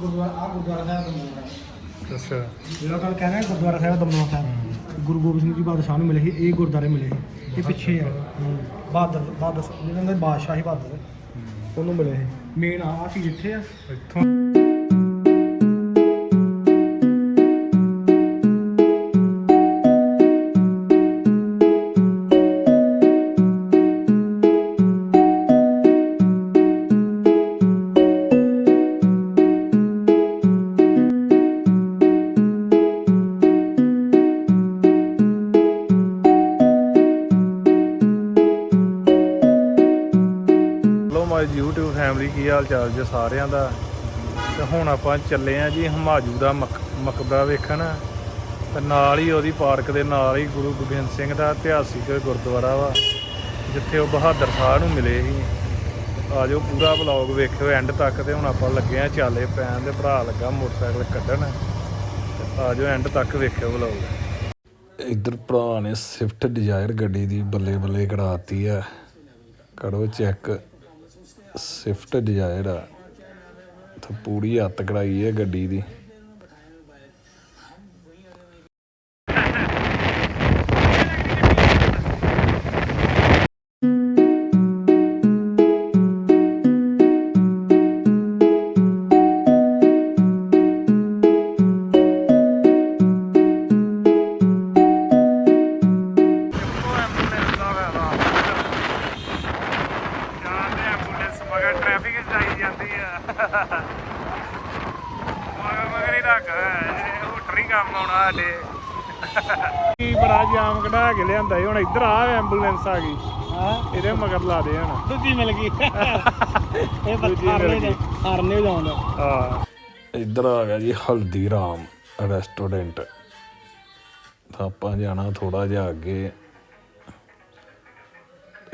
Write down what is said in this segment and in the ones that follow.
ਗੁਰਦੁਆਰਾ ਆ ਗੁਰਦੁਆਰਾ ਸਾਹਿਬ ਦਮੋਹ ਹੈ। ਅੱਛਾ। ਜਿਹੜਾ ਕੱਲ ਕਹਿ ਰਹੇ ਗੁਰਦੁਆਰਾ ਸਾਹਿਬ ਸਾਹਿਬ ਗੁਰੂ ਗੋਬਿੰਦ ਸਿੰਘ ਜੀ ਬਾਦਸ਼ਾਹ ਨੂੰ ਮਿਲੇ ਸੀ ਇਹ ਗੁਰਦੁਆਰੇ ਮਿਲੇ ਸੀ। ਇਹ ਪਿੱਛੇ ਆ ਬਹਾਦਰ ਬਹਾਦਰ ਜਿਹਨਾਂ ਦੇ ਬਾਦਸ਼ਾਹ ਹੀ। ਬਹਾਦਰ ਉਹਨੂੰ ਮਿਲੇ ਸੀ। ਮੇਨ ਆ ਚੀਜ਼ ਇੱਥੇ ਆ। ਇੱਥੋਂ YouTube ਕੀ ਹਾਲ ਚਾਲ ਜੀ ਸਾਰਿਆਂ ਦਾ? ਤੇ ਹੁਣ ਆਪਾਂ ਚੱਲੇ ਆ ਜੀ ਹਮਾਜੂ ਦਾ ਮਕ- ਮਕਬਰਾ ਵੇਖਣ। ਤੇ ਨਾਲ ਹੀ ਉਹਦੀ ਪਾਰਕ ਦੇ ਨਾਲ ਹੀ ਗੁਰੂ ਗੋਬਿੰਦ ਸਿੰਘ ਦਾ ਇਤਿਹਾਸਿਕ ਗੁਰਦੁਆਰਾ ਵਾ, ਜਿੱਥੇ ਉਹ ਬਹਾਦਰ ਸ਼ਾਹ ਨੂੰ ਮਿਲੇ ਸੀ। ਆਜੋ ਪੂਰਾ ਵਲੌਗ ਵੇਖਿਓ ਐਂਡ ਤੱਕ ਤੇ ਹੁਣ ਆਪਾਂ ਲੱਗੇ ਆ ਚਾਲੇ ਪੈਣ ਦੇ ਭਰਾ ਲੱਗਾ ਮੋਟਰਸਾਈਕਲ ਕੱਢਣ। ਤੇ ਆਜੋ ਐਂਡ ਤੱਕ ਵੇਖਿਓ ਵਲੌਗ ਇੱਧਰ ਭਰਾ ਨੇ ਸਵਿਫਟ ਡਿਜ਼ਾਇਰ ਗੱਡੀ ਦੀ ਬੱਲੇ ਬੱਲੇ ਕਢਾਤੀ ਆ। ਕਰੋ ਚੈੱਕ। ਸਵਿਫਟ ਡਿਜ਼ਾਇਰ ਆ ਤੇ ਪੂਰੀ ਹੱਤ ਕਢਾਈ ਹੈ ਗੱਡੀ ਦੀ। ਇੱਧਰ ਆ ਐਂਬੂਲੈਂਸ ਆ ਗਈ। ਹਾਂ। ਇਹਦੇ ਮਗਰ ਲਾ ਦੇ ਹੁਣ। ਦੂਜੀ ਮਿਲ ਗਈ। ਇਹ ਦੂਜੀ ਮਿਲ ਹਰਨੇ। ਹਰਨੇ ਜਾਉਂਦਾ ਹਾਂ। ਇੱਧਰ ਆ ਗਿਆ ਜੀ ਹਲਦੀਰਾਮ ਰੈਸਟੋਰੈਂਟ। ਤਾਂ ਆਪਾਂ ਜਾਣਾ ਥੋੜਾ ਜਿਹਾ ਅੱਗੇ।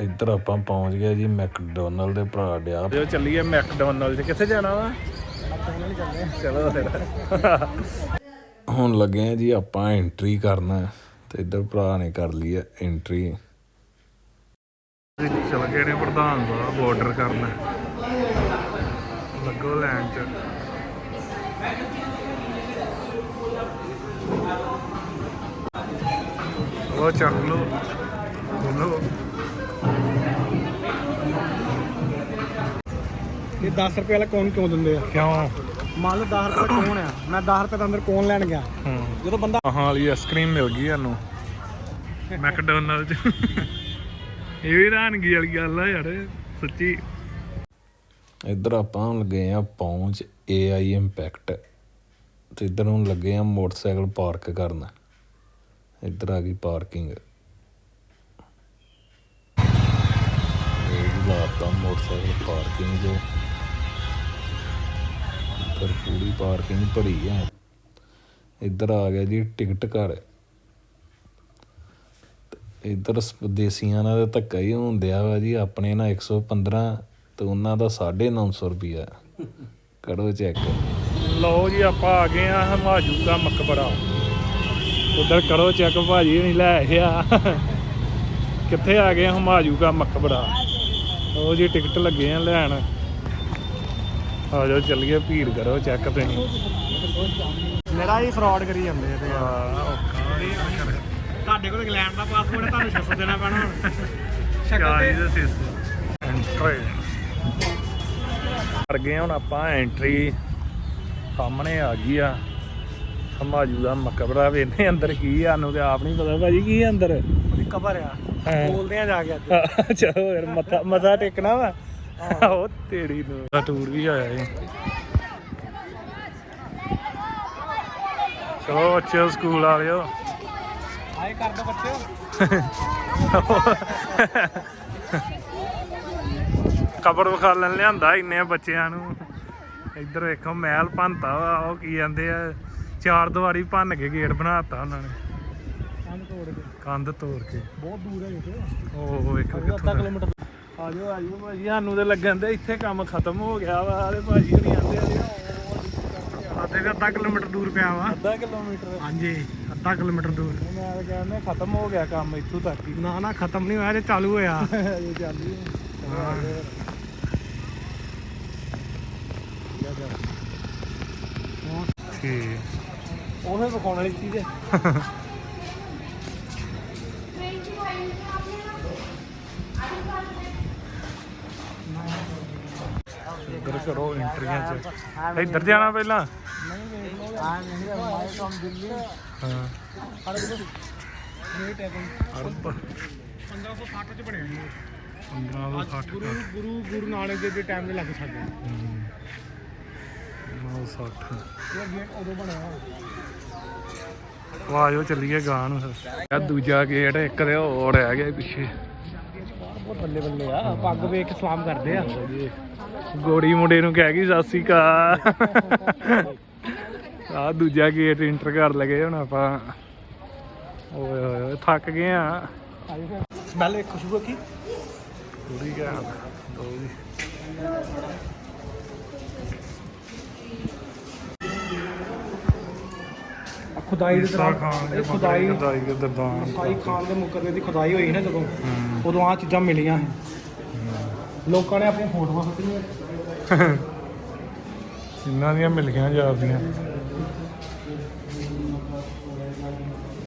ਇੱਧਰ ਆਪਾਂ ਪਹੁੰਚ ਗਏ ਜੀ ਮੈਕਡੋਨਲਡ ਦੇ ਭਰਾ ਡਿਆ। ਜੋ ਚੱਲੀਏ ਮੈਕਡੋਨਲਡ ਕਿੱਥੇ ਜਾਣਾ ਵਾ? ਚਲੋ ਫਿਰ। ਹੁਣ ਲੱਗੇ ਆ ਜੀ ਆਪਾਂ ਐਂਟਰੀ ਕਰਨਾ। ਤੇ ਇੱਧਰ ਭਰਾ ਨੇ ਕਰ ਲਈ ਹੈ ਐਂਟਰੀ ਚਲ ਗਏ ਨੇ ਪ੍ਰਧਾਨ ਸਾਹਿਬ ਬਾਰਡਰ ਕਰਨਾ। ਲੱਗੋ ਲੈਣ ਚ। ਉਹ ਚੱਕ ਲੋ ਬੋਲੋ ਇਹ 10 ਰੁਪਏ ਵਾਲਾ ਕੌਣ ਕਿਉਂ ਦਿੰਦੇ ਆ? ਕਿਉਂ? ਮੰਨ ਲਓ 10 ਰੁਪਏ ਕੌਣ ਆ ਮੈਂ 10 ਰੁਪਏ ਦਾ ਅੰਦਰ ਕੌਣ ਲੈਣ ਗਿਆ। ਹੂੰ। ਜਦੋਂ ਬੰਦਾ ਹਾਂ ਵਾਲੀ ਆਈਸਕ੍ਰੀਮ ਮਿਲ ਗਈ ਸਾਨੂੰ। ਮੈਕਡੋਨਲਡ ਚ ਇਹ ਵੀ ਹੈਰਾਨਗੀ ਵਾਲੀ ਗੱਲ ਆ ਯਾਰ ਸੱਚੀ। ਇੱਧਰ ਆਪਾਂ ਹੁਣ ਲੱਗੇ ਆ ਪਹੁੰਚ AI ਇੰਪੈਕਟ ਤੇ ਇੱਧਰ ਹੁਣ ਲੱਗੇ ਆ ਮੋਟਰਸਾਈਕਲ ਪਾਰਕ ਕਰਨ। ਇੱਧਰ ਆ ਗਈ ਪਾਰਕਿੰਗ। ਇਹ ਵੀ ਲਾਤਾ ਮੋਟਰਸਾਈਕਲ ਪਾਰਕਿੰਗ ਜੋ। ਇੱਧਰ ਪੂਰੀ ਪਾਰਕਿੰਗ ਭਰੀ ਹੈ ਇੱਧਰ ਆ ਗਿਆ ਜੀ ਟਿਕਟ ਘਰ। ਤੇ ਇੱਧਰ ਦੇਸੀਆਂ ਨਾਲ ਧੱਕਾ ਹੀ ਹੁੰਦਿਆ ਵਾ ਜੀ, ਆਪਣੇ ਨਾਲ 115 ਤੇ ਉਹਨਾਂ ਦਾ 950 ਰੁਪਿਆ ਕਰੋ ਚੈੱਕ। ਲਓ ਜੀ ਆਪਾਂ ਆ ਗਏ ਆ ਹਮਾਜੂ ਦਾ ਮਕਬਰਾ। ਉਧਰ ਕਰੋ ਚੈੱਕ, ਭਾਜੀ ਨਹੀਂ ਲੈ ਆਇਆ ਕਿੱਥੇ ਆ ਗਏ ਹਮਾਜੂ ਦਾ ਮਕਬਰਾ? ਉਹ ਜੀ, ਟਿਕਟ ਲੱਗੇ ਆ ਲੈਣ। ਆ ਜਾਓ ਚੱਲੀਏ ਭੀੜ ਕਰੋ ਚੈੱਕ ਤੁਸੀਂ ਮੇਰਾ ਹੀ ਫਰਾਡ ਕਰੀ ਜਾਂਦੇ ਆ ਤੇ ਤੁਹਾਡੇ ਕੋਲ ਇੰਗਲੈਂਡ ਦਾ ਪਾਸਪੋਰਟ ਹੈ ਤੁਹਾਨੂੰ 600 ਦੇਣਾ ਪੈਣਾ ਹੁਣ। ਸ਼ਕਲ ਤੇ ਐਂਟਰੀ ਕਰ ਗਏ ਹੁਣ ਆਪਾਂ ਐਂਟਰੀ ਸਾਹਮਣੇ ਆ ਗਈ ਆ। ਹਮਾਜੂ ਦਾ ਮਕਬਰਾ ਵੇਨੇ ਅੰਦਰ ਕੀ ਆ ਸਾਨੂੰ ਤੇ ਆਪ ਨਹੀਂ ਪਤਾ ਭਾਜੀ ਕੀ ਆ ਅੰਦਰ। ਉਹਦੀ ਕਬਰ ਆ। ਬੋਲਦੇ ਆ ਜਾ ਕੇ ਅੱਜ। ਚਲੋ ਯਾਰ ਮੱਥਾ ਮੱਥਾ ਟੇਕਣਾ ਵਾ। ਉਹ ਤੇੜੀ ਨੂੰ। ਟੂਰ ਵੀ ਆਇਆ ਏ ਚਲੋ ਬੱਚਿਓ ਸਕੂਲ ਵਾਲਿਓ ਆਏ ਕਰ ਦੋ ਬੱਚਿਓ। ਕਬਰ ਵਿਖਾ ਲੈਣ ਲਿਆਂਦਾ ਇੰਨੇ ਬੱਚਿਆਂ ਨੂੰ। ਇੱਧਰ ਵੇਖੋ ਮਹਿਲ ਭੰਨਤਾ ਵਾ ਉਹ ਕੀ ਜਾਂਦੇ ਆ ਚਾਰ ਦੀਵਾਰੀ ਭੰਨ ਕੇ ਗੇਟ ਬਣਾਤਾ ਉਹਨਾਂ ਨੇ। ਕੰਨ ਤੋੜ ਕੇ। ਕੰਧ ਤੋੜ ਕੇ। ਬਹੁਤ ਦੂਰ ਹੈ ਜਿੱਥੇ ਉਹ ਵੇਖੋ ਕਿੱਥੋਂ ਕਿਲੋਮੀਟਰ ਭਾਜੀ ਸਾਨੂੰ ਤੇ ਲੱਗਣ ਦੇ ਇੱਥੇ ਕੰਮ ਖਤਮ ਹੋ ਗਿਆ ਵਾ ਤੇ ਭਾਜੀ ਹੁਣੀ ਆਂਦੇ ਆ ਅੱਧੇ ਕੁ ਅੱਧਾ ਕਿਲੋਮੀਟਰ ਦੂਰ ਪਿਆ ਵਾ। ਅੱਧਾ ਕਿਲੋਮੀਟਰ। ਹਾਂਜੀ ਅੱਧਾ ਕਿਲੋਮੀਟਰ ਦੂਰ। ਮੈਂ ਤਾਂ ਕਹਿੰਦਾ ਖਤਮ ਹੋ ਗਿਆ ਕੰਮ ਇੱਥੋਂ ਤੱਕ ਹੀ। ਨਾ ਨਾ ਖਤਮ ਨਹੀਂ ਹੋਇਆ ਜੇ ਚਾਲੂ ਹੋਇਆ। ਇਹ ਚੱਲਦੀ ਹਾਂ। ਠੀਕ ਉਹਨੇ ਵਿਖਾਉਣ ਵਾਲੀ ਚੀਜ਼ ਹੈ। ਕਰੋ ਐਂਟਰੀਆਂ ਚ। ਇੱਧਰ ਜਾਣਾ ਪਹਿਲਾਂ? ਹਾਂ ਅਰਬ 1560 ਚ ਬਣਿਆ ਜੀ ਇਹ। 1560 ਗੁਰੂ ਗੁਰੂ ਗੁਰੂ ਨਾਨਕ ਦੇਵ ਦੇ ਟਾਈਮ ਦੇ ਲੱਗ ਸਕਦੇ 960 ਇਹ ਗੇਟ ਉਦੋਂ ਬਣਿਆ ਹੋਇਆ। ਆਜੋ ਚੱਲੀਏ ਗਾਂ ਨੂੰ ਫਿਰ। ਇਹ ਦੂਜਾ ਗੇਟ ਇੱਕ ਤੇ ਹੋਰ ਰਹਿ ਗਿਆ ਪਿੱਛੇ। ਬਹੁਤ ਬੱਲੇ ਬੱਲੇ ਆ। ਪੱਗ ਵੇਖ ਸਲਾਮ ਕਰਦੇ ਆ। ਗੋੜੀ ਮੁੰਡੇ ਨੂੰ ਕਹਿ ਗਈ ਸਤਿ ਸ਼੍ਰੀ ਅਕਾਲ। ਆ ਦੂਜਾ ਗੇਟ ਇੰਟਰ ਕਰ ਲਗੇ ਹੁਣ ਆਪਾਂ। ਓਏ ਹੋਏ ਹੋਏ ਥੱਕ ਗਏ ਆ। ਸਮੈਲ ਇੱਕ ਖੁਸ਼ਬੂ ਕੀ? ਥੋੜੀ ਗਿਆ ਦੋ ਜੀ। ਖੁਦਾਈ ਦੇ ਇਸਾ ਖਾਨ ਦੇ ਇਹ ਖੁਦਾਈ ਖੁਦਾਈ ਦੇ ਦਰਬਾਰ ਖੁਦਾਈ ਖਾਨ ਦੇ ਮੁਕਰਰੇ ਦੀ ਖੁਦਾਈ ਹੋਈ ਨਾ ਜਦੋਂ। ਉਦੋਂ ਆ ਚੀਜ਼ਾਂ ਮਿਲੀਆਂ ਸੀ। ਲੋਕਾਂ ਨੇ ਆਪਣੀਆਂ ਫੋਟੋਆਂ ਖਿੱਚੀਆਂ ਇਹਨਾਂ ਦੀਆਂ ਮਿਲ ਗਈਆਂ ਜਾਂਦੀਆਂ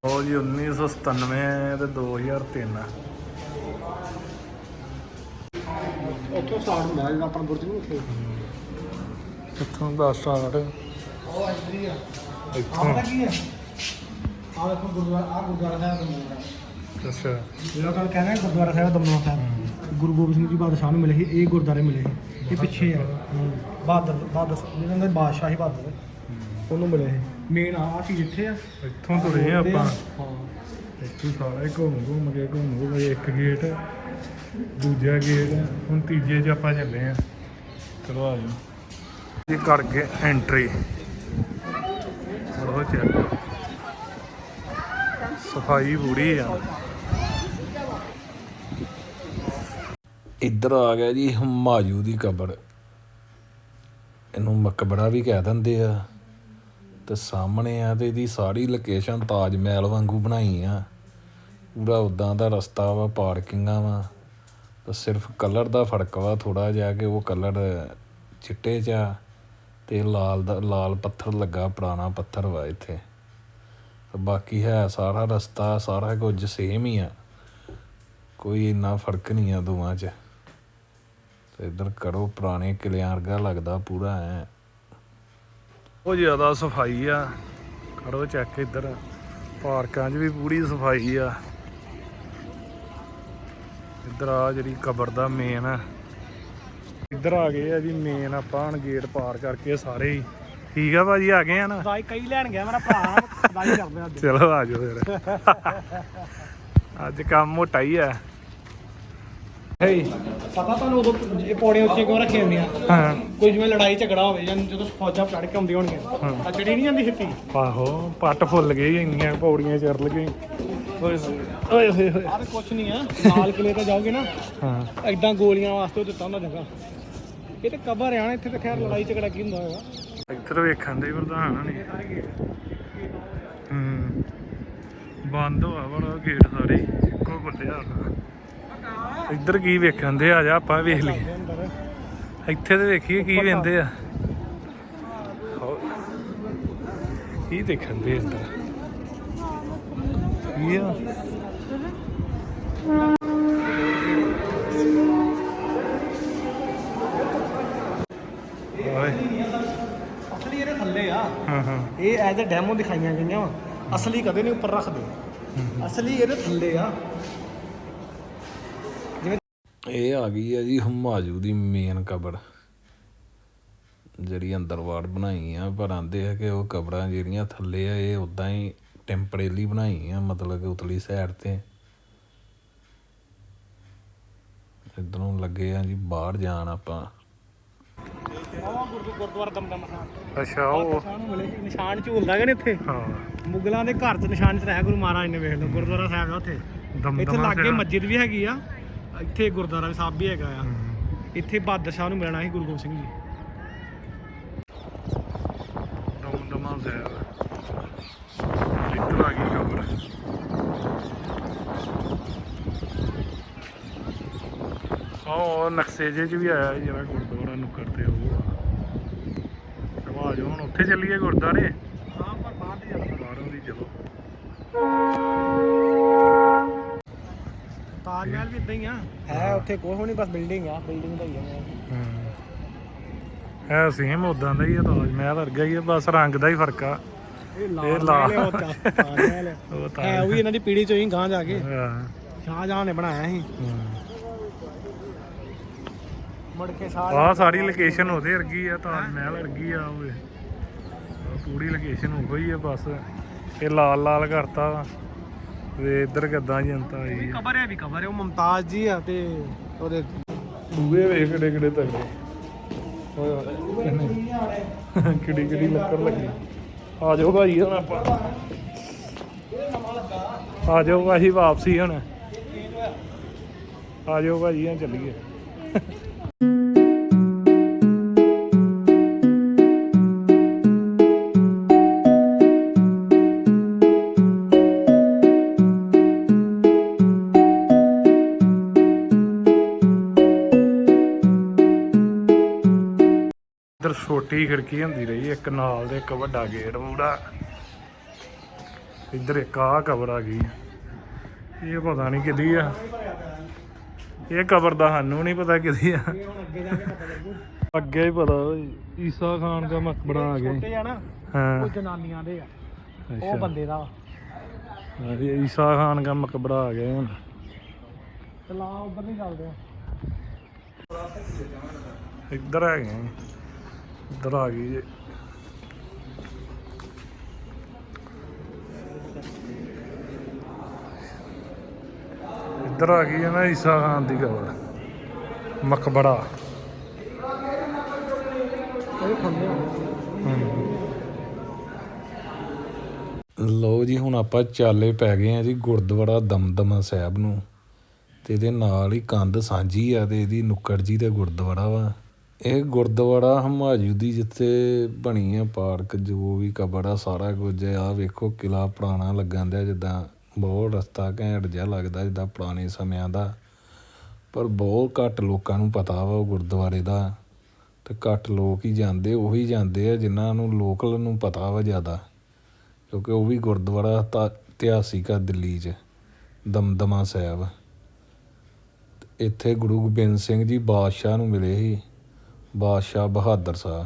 ਉਹ ਜੀ 1997 ਤੇ 2003 ਉੱਥੋਂ ਸਟਾਰਟ ਹੁੰਦਾ ਜਿਹੜਾ ਆਪਣਾ ਬੁਰਜ ਨੂੰ ਉੱਥੇ। ਕਿੱਥੋਂ ਦਾ ਸਟਾਰਟ ਉਹ ਐਂਟਰੀ ਆ। ਇੱਥੋਂ। ਆਹ ਕੀ ਦੇਖੋ ਗੁਰਦੁਆਰਾ ਆ ਗੁਰਦੁਆਰਾ ਸਾਹਿਬ ਦਮਦਮਾ ਅੱਛਾ। ਜਿਹੜਾ ਕੱਲ ਕਹਿੰਦਾ ਗੁਰਦੁਆਰਾ ਸਾਹਿਬ ਗੁਰੂ ਗੋਬਿੰਦ ਸਿੰਘ ਜੀ ਬਾਦਸ਼ਾਹ ਨੂੰ ਮਿਲੇ ਸੀ ਇਹ ਗੁਰਦੁਆਰੇ ਮਿਲੇ ਸੀ ਇਹ ਪਿੱਛੇ ਆ। ਬਹਾਦਰ ਬਹਾਦਰ ਜਿਹਨਾਂ ਦੇ ਬਾਦਸ਼ਾਹੀ ਬਹਾਦਰ ਉਹਨੂੰ ਮਿਲੇ ਸੀ। ਮੇਨ ਆ ਚੀਜ਼ ਇੱਥੇ ਆ। ਇੱਥੋਂ ਤੁਰੇ ਆ ਆਪਾਂ। ਹਾਂ। ਇੱਥੋਂ ਸਾਰਾ ਹੀ ਘੁੰਮ ਘੁੰਮ ਕੇ ਘੁੰਮ ਘੁੰਮ ਕੇ ਇੱਕ ਗੇਟ ਦੂਜਾ ਗੇਟ ਹੁਣ ਤੀਜੇ 'ਚ ਆਪਾਂ ਚੱਲੇ ਆ। ਚਲੋ ਆ ਜਾਓ। ਇਹ ਕਰ ਗਏ ਐਂਟਰੀ ਚਲੋ ਚੱਲ ਸਫ਼ਾਈ ਪੂਰੀ ਆ। ਇੱਧਰ ਆ ਗਿਆ ਜੀ ਹੁਮਾਯੂ ਦੀ ਕਬਰ। ਇਹਨੂੰ ਮਕਬਰਾ ਵੀ ਕਹਿ ਦਿੰਦੇ ਆ। ਤੇ ਸਾਹਮਣੇ ਆ ਤੇ ਇਹਦੀ ਸਾਰੀ ਲੋਕੇਸ਼ਨ ਤਾਜ ਮਹਿਲ ਵਾਂਗੂ ਬਣਾਈ ਆ। ਪੂਰਾ ਉਦਾਂ ਦਾ ਰਸਤਾ ਵਾ, ਪਾਰਕਿੰਗਾਂ ਵਾ। ਤੇ ਸਿਰਫ ਕਲਰ ਦਾ ਫ਼ਰਕ ਵਾ ਥੋੜਾ ਜਿਹਾ ਕਿ ਉਹ ਕਲਰ ਚਿੱਟੇ ਚ ਆ ਤੇ ਲਾਲ ਦਾ, ਲਾਲ ਪੱਥਰ ਲੱਗਾ ਪੁਰਾਣਾ ਪੱਥਰ ਵਾ ਇੱਥੇ। ਤੇ ਬਾਕੀ ਹੈ ਸਾਰਾ ਰਸਤਾ, ਸਾਰਾ ਕੁਝ ਸੇਮ ਹੀ ਆ। ਕੋਈ ਇੰਨਾ ਫ਼ਰਕ ਨਹੀਂ ਆ ਦੋਵਾਂ 'ਚ। ਇੱਧਰ ਕਰੋ ਪੁਰਾਣੇ ਕਿਲਿਆਂ ਵਰਗਾ ਲੱਗਦਾ ਪੂਰਾ ਐ। ਉਹ ਜ਼ਿਆਦਾ ਸਫ਼ਾਈ ਆ। ਕਰੋ ਚੈੱਕ ਇੱਧਰ। ਪਾਰਕਾਂ 'ਚ ਵੀ ਪੂਰੀ ਸਫ਼ਾਈ ਆ। ਇੱਧਰ ਆ ਜਿਹੜੀ ਕਬਰ ਦਾ ਮੇਨ ਆ। ਇੱਧਰ ਆ ਗਏ ਆ ਜੀ ਮੇਨ ਆਪਾਂ ਹੁਣ ਗੇਟ ਪਾਰ ਕਰਕੇ ਸਾਰੇ ਹੀ। ਠੀਕ ਆ ਭਾਜੀ ਆ ਗਏ ਆ ਨਾ? ਖੁਦਾਈ ਕਈ ਲੈਣ ਗਿਆ ਮੇਰਾ ਭਰਾ ਖੁਦਾਈ ਕਰਦੇ ਅੱਜ। ਚਲੋ ਆ ਜਾਓ ਫਿਰ। ਅੱਜ ਕੰਮ ਮੋਟਾ ਹੀ ਆ। ਹੇ ਪਤਾ ਤੁਹਾਨੂੰ ਉਦੋਂ ਇਹ ਪੌੜੀਆਂ ਉੱਚੀਆਂ ਕਿਉਂ ਰੱਖੀਆਂ ਹੁੰਦੀਆਂ? ਹਾਂ। ਕੋਈ ਜਿਵੇਂ ਲੜਾਈ ਝਗੜਾ ਹੋਵੇ ਜਾਂ ਜਦੋਂ ਫੌਜਾਂ ਚੜ ਕੇ ਆਉਂਦੀਆਂ ਹੋਣਗੀਆਂ ਆ ਚੜੀ ਨਹੀਂ ਜਾਂਦੀ ਛੇਤੀ? ਆਹੋ ਪੱਟ ਫੁੱਲ ਗਏ ਇੰਨੀਆਂ ਪੌੜੀਆਂ ਚੜ ਲਗੇ ਓਏ ਓਏ ਹੋਏ ਹੋਏ। ਆਹ ਕੁਛ ਨਹੀਂ ਆ। ਲਾਲ ਕਿਲੇ ਤੇ ਜਾਓਗੇ ਨਾ ਹਾਂ। ਐਦਾਂ ਗੋਲੀਆਂ ਵਾਸਤੇ ਉਹ ਦਿੱਤਾ ਹੁੰਦਾ ਜਗ੍ਹਾ। ਇਹ ਤੇ ਕਬਰ ਆ ਨਾ ਇੱਥੇ ਤਾਂ ਖੈਰ ਲੜਾਈ ਝਗੜਾ ਕੀ ਹੁੰਦਾ ਇੱਧਰ ਵੇਖਣ ਦੇ ਪ੍ਰਧਾਨ ਨੇ ਹੂੰ। ਬੰਦ ਹੋਆ ਬੜਾ ਗੇਟ ਸਾਰੇ ਇੱਕੋ ਖੁੱਲਿਆ ਹੋਣਾ। ਇੱਧਰ ਕੀ ਵੇਖਣ ਦੇ ਆ ਜਾ ਆਪਾਂ ਵੇਖ ਲਈਏ। ਇੱਥੇ ਤੇ ਵੇਖੀਏ ਕੀ ਵੇਂਦੇ ਆ। ਕੀ ਦੇਖਣ ਦੇ ਇੱਧਰ? ਕੀ ਆ? ਓਏ। ਅਸਲੀ ਇਹਦੇ ਥੱਲੇ ਆ। ਹਾਂ ਹਾਂ। ਇਹ ਐਜ਼ ਅ ਡੈਮੋ ਦਿਖਾਈਆਂ ਗਈਆਂ ਵਾ। ਅਸਲੀ ਕਦੇ ਨਹੀਂ ਉੱਪਰ ਰੱਖਦੇ। ਅਸਲੀ ਇਹਦੇ ਥੱਲੇ ਆ। ਇਹ ਆ ਗਈ ਆ ਜੀ ਹੁਮਾਯੂ ਦੀ ਮੇਨ ਕਬਰ। ਜਿਹੜੀ ਅੰਦਰ ਵਾੜ ਬਣਾਈ ਆ ਪਰ ਆਂਦੇ ਆ ਕਿ ਉਹ ਕਬਰਾਂ ਜਿਹੜੀਆਂ ਥੱਲੇ ਆ ਇਹ ਉਦਾਂ ਹੀ ਟੈਂਪਰੇਰੀ ਬਣਾਈ ਆ ਮਤਲਬ ਕਿ ਉਤਲੀ ਸਾਈਡ ਤੇ। ਇਧਰੋਂ ਲੱਗੇ ਆ ਜੀ ਬਾਹਰ ਜਾਣ ਆਪਾਂ। ਆਹ ਗੁਰਦੁ ਗੁਰਦੁਆਰਾ ਦਮਦਮਾ ਸਾਹਿਬ ਅੱਛਾ ਉਹ ਨਿਸ਼ਾਨ ਝੂਲਦਾ ਕਿ ਨਹੀਂ ਇੱਥੇ? ਹਾਂ। ਮੁਗਲਾਂ ਦੇ ਘਰ 'ਚ ਨਿਸ਼ਾਨ ਚ ਰਿਹਾ ਗੁਰੂ ਮਹਾਰਾਜ ਨੇ ਵੇਖ ਲਓ ਗੁਰਦੁਆਰਾ ਸਾਹਿਬ ਆ ਉੱਥੇ। ਇੱਥੇ ਲਾਗੇ। ਮਸਜਿਦ ਵੀ ਹੈਗੀ ਆ। ਇੱਥੇ ਗੁਰਦੁਆਰਾ ਸਾਹਿਬ ਵੀ ਹੈਗਾ ਆ। ਇੱਥੇ ਬਹਾਦਰ ਸ਼ਾਹ ਨੂੰ ਮਿਲਣਾ ਸੀ ਗੁਰੂ ਗੋਬਿੰਦ ਸਿੰਘ ਜੀ। ਇੱਧਰ ਆ ਗਈ ਖਬਰ। ਉਹ ਨਕਸ਼ੇ ਜਿਹੇ ਚ ਵੀ ਆਇਆ ਜਿਹੜਾ ਗੁਰਦੁਆਰਾ ਨੁੱਕਰ ਤੇ ਉਹ। ਚਲੋ ਆ ਜਾਓ ਹੁਣ ਉੱਥੇ ਚੱਲੀਏ ਗੁਰਦੁਆਰੇ ਬਾਹਰੋਂ ਦੀ ਚਲੋ ਤਾਜ ਮਹਿਲ ਵੀ ਇਦਾਂ ਹੀ ਆ। ਹੈ ਉੱਥੇ ਕੋਈ ਨਹੀਂ ਬਸ ਬਿਲਡਿੰਗ ਆ ਬਿਲਡਿੰਗ ਦਾ ਹੀ ਆ। ਹੈ। ਸੇਮ ਉਦਾਂ ਦਾ ਹੀ ਆ ਤਾਜ ਮਹਿਲ ਵਰਗਾ ਹੀ ਆ ਬਸ ਰੰਗ ਦਾ ਹੀ ਫ਼ਰਕ ਆ। ਇਹ ਇਹ ਲਾਲ। ਆ, ਉਹ ਤਾਜ ਮਹਿਲ ਆ। ਉਹ ਤਾਂ ਹੈ ਉਹ ਵੀ ਇਹਨਾਂ ਦੀ ਪੀੜੀ ਚੋਂ ਹੀ ਗਾਂ ਜਾ ਕੇ। ਹਾਂ। ਸ਼ਾਹਜਹਾਨ ਨੇ ਬਣਾਇਆ ਸੀ। ਮੁੜ ਕੇ ਸਾਰਾ ਆਹ ਸਾਰੀ ਲੋਕੇਸ਼ਨ ਉਹਦੇ ਵਰਗੀ ਆ ਤਾਜ ਮਹਿਲ ਵਰਗੀ ਆ ਆਹ ਪੂਰੀ ਲੋਕੇਸ਼ਨ ਉਹੋ ਹੀ ਆ ਬਸ। ਇਹ ਲਾਲ ਲਾਲ ਕਰਤਾ ਵਾ ਇੱਧਰ ਕਿੱਦਾਂ ਜਨਤਾ ਆਈ ਕਬਰ ਹੈ ਵੀ ਕਬਰ ਹੈ ਉਹ ਮੁਮਤਾਜ਼ ਜੀ ਆ ਤੇ ਉਹਦੇ ਬੂਹੇ ਵੇਖ ਕਿਹੜੇ ਕਿਹੜੇ ਤਗੜੇ। ਹੋਏ। ਕਿਹੜੀ ਕਿਹੜੀ ਲੱਕੜ ਲੱਗੀ। ਆ ਜਾਓ ਭਾਈ ਹੁਣ ਆਪਾਂ। ਆ ਜਾਓ ਭਾਈ ਵਾਪਸੀ ਹੁਣ। ਆ ਜਾਓ ਭਾਈ ਹੁਣ ਚੱਲੀਏ। ਇੱਧਰ ਛੋਟੀ ਖਿੜਕੀ ਹੁੰਦੀ ਰਹੀ ਇੱਕ ਨਾਲ ਦੇ ਇੱਕ ਵੱਡਾ ਗੇਟ ਪੂਰਾ ਇੱਧਰ ਇੱਕ ਆਹ ਕਬਰ ਆ ਗਈ। ਇਹ ਪਤਾ ਨਹੀਂ ਕਿਹਦੀ ਆ। ਇਹ ਕਬਰ ਦਾ ਸਾਨੂੰ ਨਹੀਂ ਪਤਾ ਕਿਹਦੀ ਆ। ਅੱਗੇ ਹੀ ਪਤਾ ਈਸਾ ਖਾਨ ਦਾ ਮਕਬਰਾ ਆ ਛੋਟੇ ਗਿਆ ਆ ਨਾ ਹਾਂ। ਉਹ ਜਨਾਨੀਆਂ ਦੇ ਆ। ਉਹ ਬੰਦੇ ਦਾ ਈਸਾ ਖਾਨ ਦਾ ਮਕਬਰਾ ਆ ਗਿਆ ਹੁਣ। ਚਲਾ ਉੱਧਰ ਨਹੀਂ ਚੱਲਦੇ। ਆ ਇੱਧਰ ਆ। ਇੱਧਰ ਆ ਗਈ ਜੇ। ਇੱਧਰ ਆ ਗਈ ਹੈ ਨਾ ਈਸਾ ਖਾਨ ਦੀ ਕਬਰ ਆ। ਲਓ ਜੀ ਹੁਣ ਆਪਾਂ ਚਾਲੇ ਪੈ ਗਏ ਆ ਜੀ ਗੁਰਦੁਆਰਾ ਦਮਦਮਾ ਸਾਹਿਬ ਨੂੰ। ਤੇ ਇਹਦੇ ਨਾਲ ਹੀ ਕੰਧ ਸਾਂਝੀ ਆ ਤੇ ਇਹਦੀ ਨੁੱਕੜ ਜੀ ਤੇ ਗੁਰਦੁਆਰਾ ਵਾ। ਇਹ ਗੁਰਦੁਆਰਾ ਹਮਾਜੂ ਦੀ ਜਿੱਥੇ ਬਣੀ ਆ ਪਾਰਕ, ਜੋ ਵੀ ਕਬਰ ਆ, ਸਾਰਾ ਕੁਝ ਆਹ ਵੇਖੋ ਕਿਲ੍ਹਾ ਪੁਰਾਣਾ ਲੱਗਣ ਦਿਆ, ਜਿੱਦਾਂ ਬਹੁਤ ਰਸਤਾ ਘੈਂਟ ਜਿਹਾ ਲੱਗਦਾ, ਜਿੱਦਾਂ ਪੁਰਾਣੇ ਸਮਿਆਂ ਦਾ। ਪਰ ਬਹੁਤ ਘੱਟ ਲੋਕਾਂ ਨੂੰ ਪਤਾ ਵਾ ਉਹ ਗੁਰਦੁਆਰੇ ਦਾ। ਅਤੇ ਘੱਟ ਲੋਕ ਹੀ ਜਾਂਦੇ, ਉਹੀ ਜਾਂਦੇ ਆ ਜਿਨ੍ਹਾਂ ਨੂੰ ਲੋਕਲ ਨੂੰ ਪਤਾ ਵਾ ਜ਼ਿਆਦਾ। ਕਿਉਂਕਿ ਉਹ ਵੀ ਗੁਰਦੁਆਰਾ ਤਾਂ ਇਤਿਹਾਸਿਕ ਆ ਦਿੱਲੀ 'ਚ, ਦਮਦਮਾ ਸਾਹਿਬ। ਇੱਥੇ ਗੁਰੂ ਗੋਬਿੰਦ ਸਿੰਘ ਜੀ ਬਾਦਸ਼ਾਹ ਨੂੰ ਮਿਲੇ ਸੀ। ਬਾਦਸ਼ਾਹ ਬਹਾਦਰ ਸਾਹਿਬ।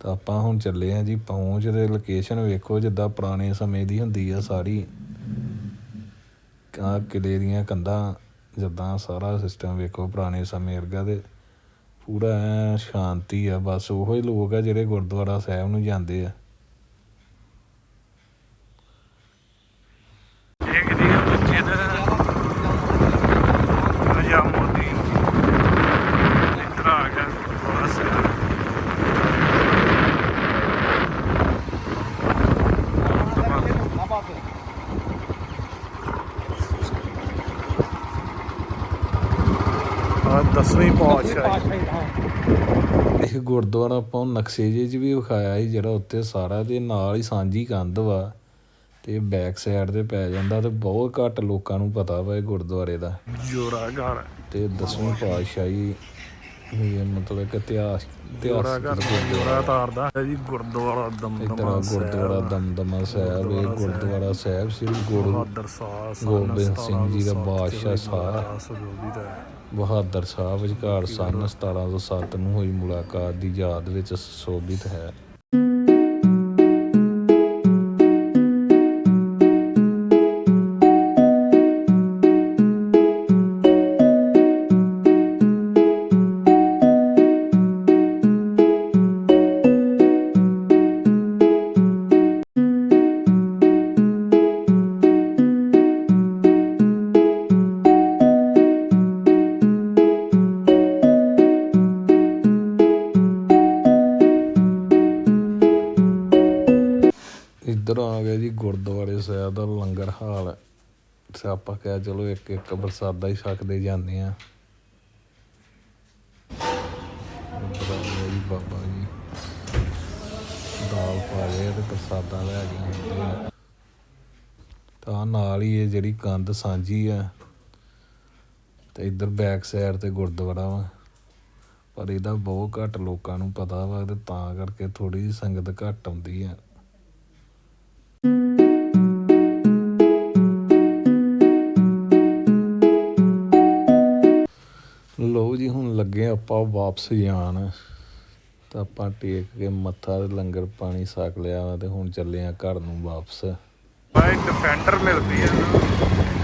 ਤਾਂ ਆਪਾਂ ਹੁਣ ਚੱਲੇ ਆ ਜੀ ਪਹੁੰਚ ਦੇ ਲੋਕੇਸ਼ਨ ਵੇਖੋ ਜਿੱਦਾਂ ਪੁਰਾਣੇ ਸਮੇਂ ਦੀ ਹੁੰਦੀ ਆ ਸਾਰੀ। ਆ ਕਿਲੇ ਦੀਆਂ ਕੰਧਾਂ ਜਿੱਦਾਂ ਸਾਰਾ ਸਿਸਟਮ ਵੇਖੋ ਪੁਰਾਣੇ ਸਮੇਂ ਵਰਗਾ ਤੇ ਪੂਰਾ ਸ਼ਾਂਤੀ ਆ, ਬਸ ਉਹੋ ਹੀ ਲੋਕ ਆ ਜਿਹੜੇ ਗੁਰਦੁਆਰਾ ਸਾਹਿਬ ਨੂੰ ਜਾਂਦੇ ਆ ਇਹ ਕਿਹਦੀ ਆ ਮਸਜਿਦ ਨਿਜ਼ਾਮੁਦੀਨ ਇੱਧਰ ਆ ਗਿਆ ਬਸ ਆ ਬਾਤ ਆ ਦਸਵੀਂ ਪਾਤਸ਼ਾਹੀ ਇਹ ਗੁਰਦੁਆਰਾ ਆਪਾਂ ਨਕਸ਼ੇ ਜਿਹੇ 'ਚ ਵੀ ਵਿਖਾਇਆ ਸੀ ਜਿਹੜਾ ਉੱਤੇ ਸਾਰਾ ਦੇ ਨਾਲ ਹੀ ਸਾਂਝੀ ਕੰਧ ਵਾ ਤੇ ਬੈਕ ਸਾਈਡ ਤੇ ਪੈ ਜਾਂਦਾ ਤੇ ਬਹੁਤ ਘੱਟ ਲੋਕਾਂ ਨੂੰ ਪਤਾ ਵਾ ਇਹ ਗੁਰਦੁਆਰੇ ਦਾ। ਘਰ। ਤੇ ਦਸਵੀਂ ਪਾਤਸ਼ਾਹੀ ਇਹ ਮਤਲਬ ਕਿ ਇਤਿਹਾਸ ਇਤਿਹਾਸ ਘਰ ਜੋੜਾ ਤਾਰਦਾ ਹੈ ਜੀ ਗੁਰਦੁਆਰਾ ਦਮਦਮਾ ਗੁਰਦੁਆਰਾ ਦਮਦਮਾ ਸਾਹਿਬ ਇਹ ਗੁਰਦੁਆਰਾ ਸਾਹਿਬ ਸ੍ਰੀ ਗੁਰੂ ਗੋਬਿੰਦ ਸਿੰਘ ਜੀ ਦਾ ਬਾਦਸ਼ਾਹ ਸਾਹਿਬ ਬਹਾਦਰ ਸਾਹਿਬ ਵਿਚਕਾਰ ਸਨ 1707 ਨੂੰ ਹੋਈ ਮੁਲਾਕਾਤ ਦੀ ਯਾਦ ਵਿੱਚ ਸੁਸ਼ੋਭਿਤ ਹੈ। ਸਾਹਿਬ ਹਾਲ ਤੇ ਆਪਾਂ ਚਲੋ ਇੱਕ ਇੱਕ ਪ੍ਰਸਾਦਾ ਹੀ ਛਕਦੇ ਜਾਂਦੇ ਆ ਬਾਬਾ ਜੀ। ਦਾਲ ਪਾ ਰਹੇ ਤੇ ਪ੍ਰਸਾਦਾ ਲੈ ਕੇ ਤਾਂ ਨਾਲ ਹੀ ਇਹ ਜਿਹੜੀ ਕੰਧ ਸਾਂਝੀ ਆ, ਤੇ ਇੱਧਰ ਬੈਕ ਸਾਈਡ ਤੇ ਗੁਰਦੁਆਰਾ ਵਾ। ਪਰ ਇਹਦਾ ਬਹੁਤ ਘੱਟ ਲੋਕਾਂ ਨੂੰ ਪਤਾ ਵਾ ਤੇ ਤਾਂ ਕਰਕੇ ਥੋੜੀ ਜਿਹੀ ਸੰਗਤ ਘੱਟ ਆਉਂਦੀ ਆ। ਜੀ ਹੁਣ ਲੱਗੇ ਆਪਾਂ ਵਾਪਸ ਜਾਣ, ਤਾਂ ਆਪਾਂ ਟੇਕ ਕੇ ਮੱਥਾ ਤੇ ਲੰਗਰ ਪਾਣੀ ਸਾਕ ਲਿਆ ਵਾ ਤੇ ਹੁਣ ਚੱਲੇ ਆ ਘਰ ਨੂੰ ਵਾਪਸ। ਬਾਈ ਡਿਫੈਂਡਰ ਮਿਲਦੀ ਹੈ